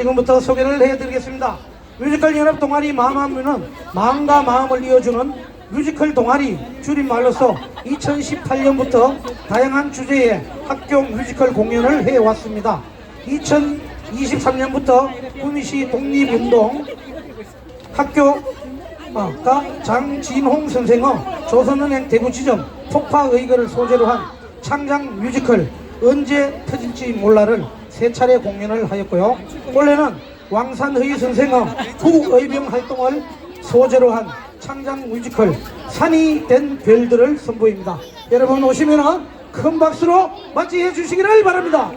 지금부터 소개를 해드리겠습니다. 뮤지컬 연합 동아리 마마뮤는 마음과 마음을 이어주는 뮤지컬 동아리 줄임말로서 2018년부터 다양한 주제의 학교 뮤지컬 공연을 해왔습니다. 2023년부터 구미시 독립운동 학교가 장진홍 선생의 조선은행 대구지점 폭파 의거를 소재로 한 창작 뮤지컬 언제 터질지 몰라를 세 차례 공연을 하였고요. 원래는 왕산의 선생의 후의병 활동을 소재로 한 창작 뮤지컬 산이 된 별들을 선보입니다. 여러분 오시면 큰 박수로 맞이해 주시기를 바랍니다.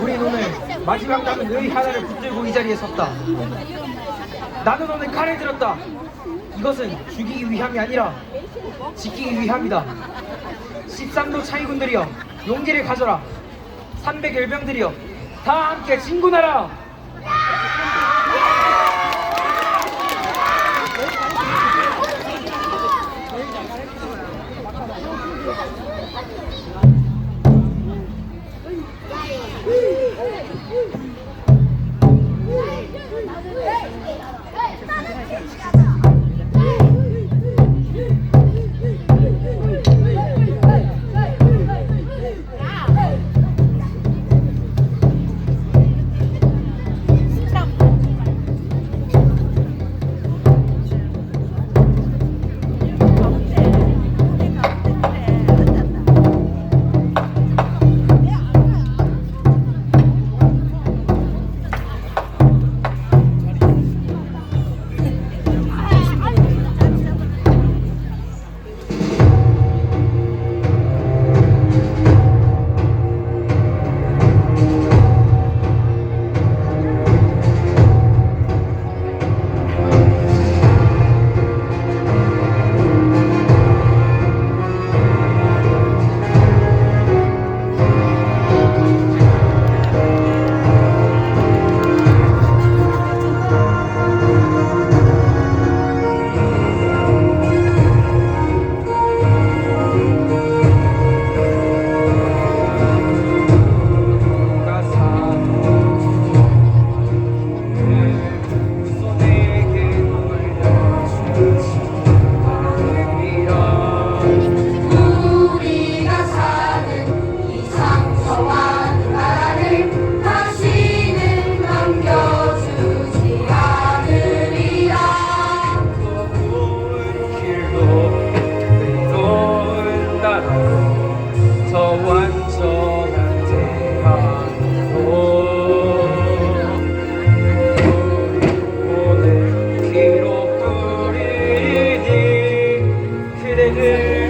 우린 오늘 마지막 남은 의 하나를 붙들고 이 자리에 섰다. 나는 오늘 칼을 들었다. 이것은 죽이기 위함이 아니라 지키기 위함이다. 13도 차이군들이여 용기를 가져라. 300 열병들이여 다 함께 진군하라. Hey, hey, hey.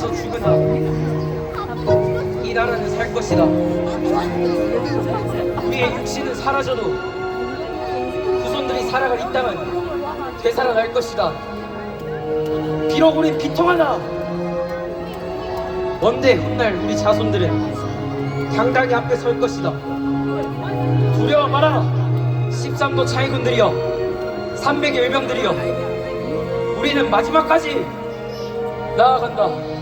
여기서 죽으나 이 나라는 살 것이다. 우리의 육신은 사라져도 후손들이 살아갈 이 땅은 되살아날 것이다. 비록 우린 비통하나 먼데 훗날 우리 자손들은 당당히 앞에 설 것이다. 두려워 마라. 13도 차이군들이여 300의 외병들이여 우리는 마지막까지 나아간다.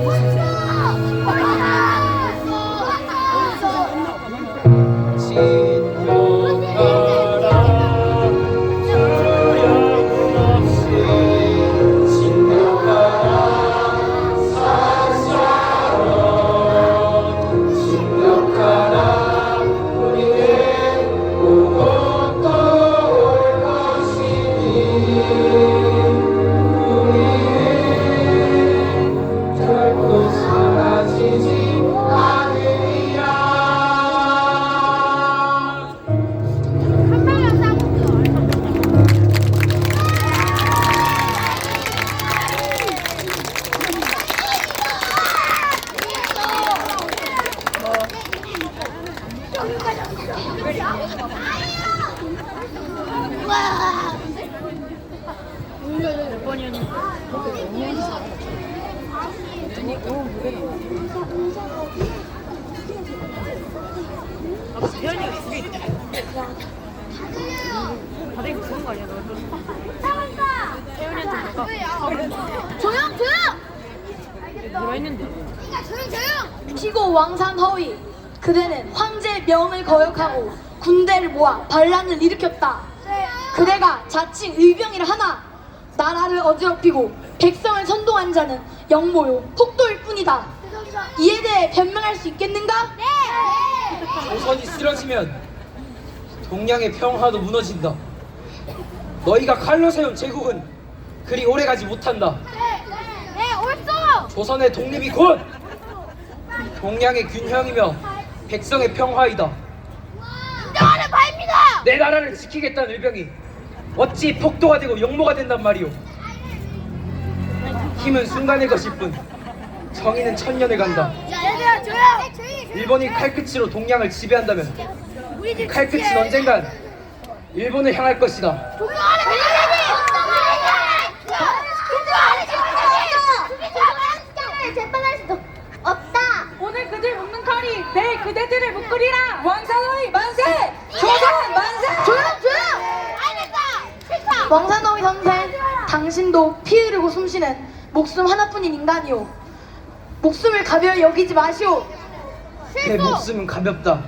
我 조용 조용! 뭐라 했는데? 조용 조용! 피고 왕산 허위 그대는 황제의 명을 거역하고 군대를 모아 반란을 일으켰다 그대가 자칭 의병이라 하나 나라를 어지럽히고 백성을 선동한 자는 영모요 폭도일 뿐이다 이에 대해 변명할 수 있겠는가? 네! 조선이 쓰러지면 동양의 평화도 무너진다. 너희가 칼로 세운 제국은 그리 오래가지 못한다. 네! 옳소! 조선의 독립이 곧 동양의 균형이며 백성의 평화이다. 인정하는 바입니다! 내 나라를 지키겠다는 의병이 어찌 폭도가 되고 영모가 된단 말이오. 힘은 순간의 것일 뿐 정의는 천년을 간다. 얘들아 조용! 일본이 칼끝으로 동양을 지배한다면 우리 집 칼끝은. 언젠간 일본을 향할 것이다. 조용하래 조용하래 재판할 수도 없다. 오늘 그들 묶는 칼이 내일 그대들을 묶으리라 왕사노이 만세 조선 만세 조용 조용. 알겠다. 싫다. 왕산허위 선생 당신도 피 흐르고 숨쉬는 목숨 하나뿐인 인간이오 목숨을 가벼이 여기지 마시오 내 목숨은 가볍다.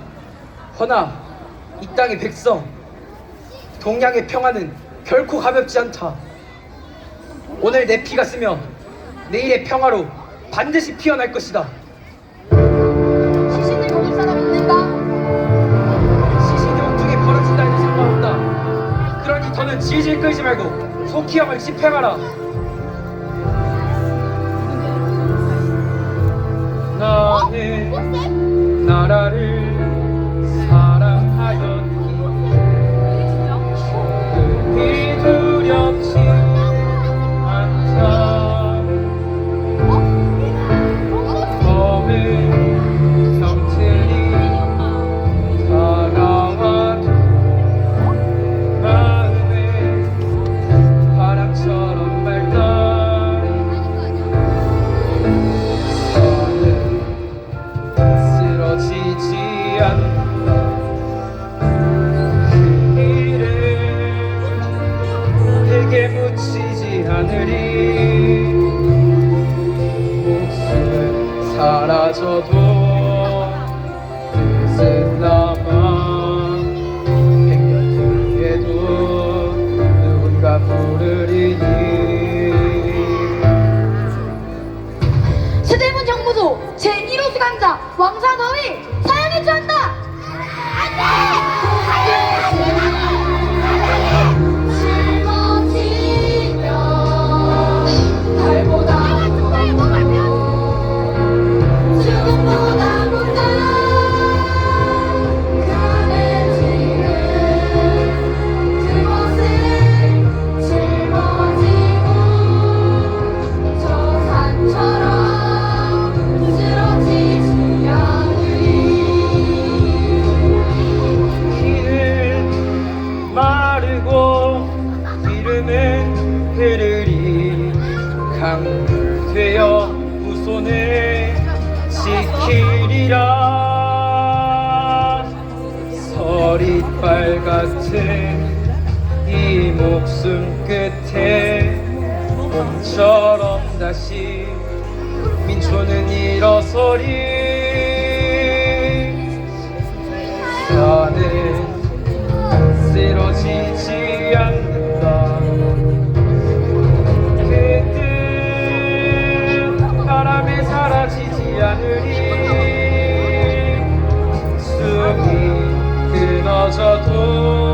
허나 이 땅의 백성, 동양의 평화는 결코 가볍지 않다. 오늘 내 피가 쓰며 내일의 평화로 반드시 피어날 것이다. 시신을 먹을 사람 있는가? 시신이 옥중에 벌어진다 해도 상관없다. 그러니 더는 질질 끌지 말고 소키형을 집행하라. 어? 나의 어? 나라를 제1호 수감자 왕산호의 목숨 끝에 봄처럼 다시 민초는 일어서리. 나는 쓰러지지 않는다. 그뜻 바람에 사라지지 않으리. 숨이 끊어져도